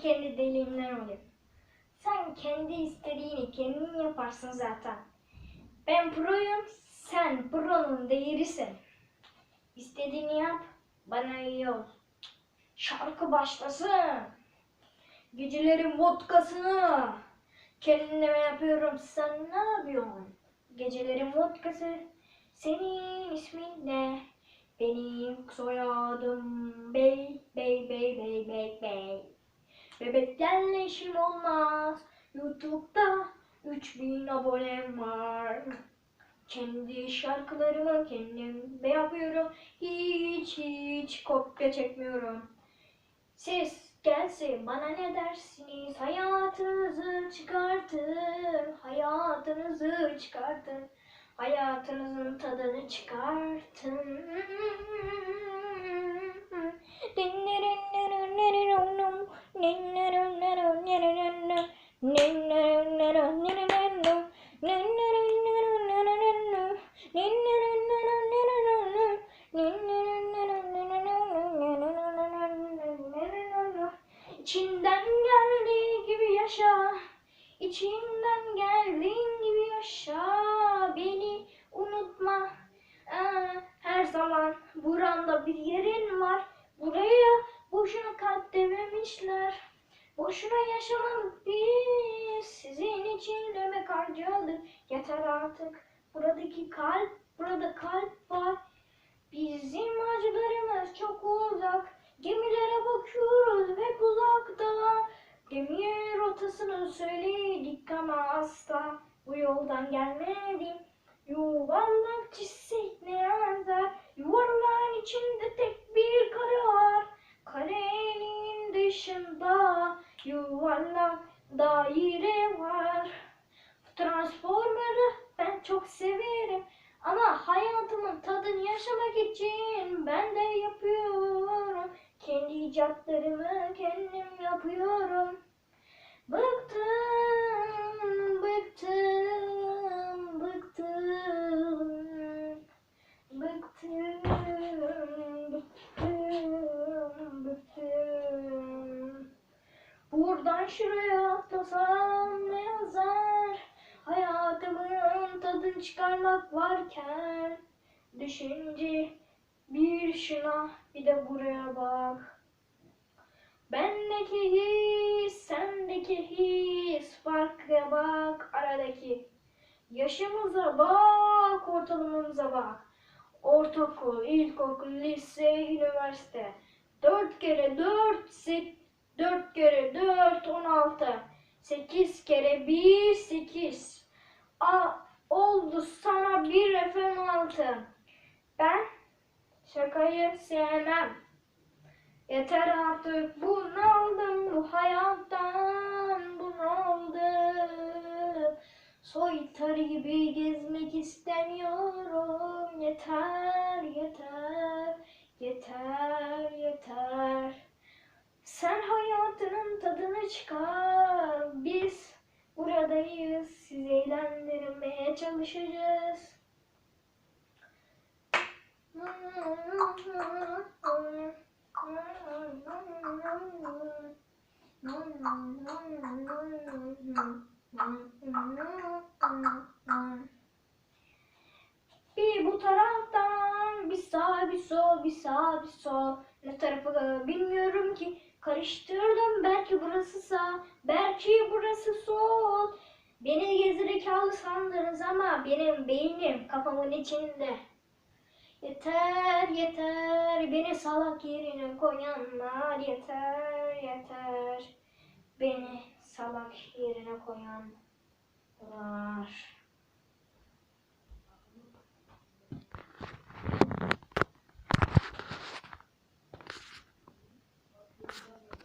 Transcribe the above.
kendi deliğimden olayım. Sen kendi istediğini kendin yaparsın zaten. Ben proyum, sen pronun değerisin. İstediğini yap, bana iyi ol. Şarkı başlasın. Gecelerin vodkasını kendime yapıyorum. Sen ne yapıyorsun? Gecelerin vodkası senin ismin ne? Benim soyadım Bey, Bey, Bey, Bey, Bey. Bebeklerle işim olmaz. YouTube'da 3000 abonem var. Kendi şarkılarımı kendim yapıyorum. Hiç hiç kopya çekmiyorum. Siz gelsin bana ne dersiniz? Hayatınızı çıkartın. Hayatınızı çıkartın. Hayatınızın tadını çıkartın. İçinden İçinden geldiğin gibi yaşa. Beni unutma. Aa, her zaman buranda bir yerin var. Buraya boşuna kalp dememişler. Boşuna yaşamadık biz. Sizin için emek harcadık. Yeter artık. Buradaki kalp, burada ama asla bu yoldan gelmedim. Yuvarlak çizsek ne yazar? Yuvarlağın içinde tek bir kare var. Karenin dışında yuvarlak daire var. Transformer'ı ben çok severim. Ama hayatımın tadını yaşamak için ben de yapıyorum. Kendi icatlarımı kendim yapıyorum. Bıktım, şuraya atlasam ne yazar? Hayatımın tadını çıkarmak varken Düşünce bir şuna bir de buraya bak. Bendeki his, sendeki his Farklıya bak aradaki Yaşımıza bak, ortalamamıza bak. Ortaokul, ilkokul, lise, üniversite. Dört kere dört, sekiz 4 kere 4 16. 8 kere 1 8. A, oldu sana bir efem altı. Ben şakayı sevmem. Yeter artık bunaldım bu hayattan bu bunaldım. Soytarı gibi gezmek istemiyorum. Yeter yeter yeter yeter. Sen hayatının tadını çıkar. Biz buradayız. Sizi eğlendirmeye çalışacağız. Bir bu taraftan bir sağ bir sol bir sağ bir sol. Ne tarafı bilmiyorum ki. Karıştırdım belki burası sağ belki burası sol. Beni gerizekalı sandınız ama benim beynim kafamın içinde. Yeter yeter beni salak yerine koyanlar yeter yeter. Beni salak yerine koyanlar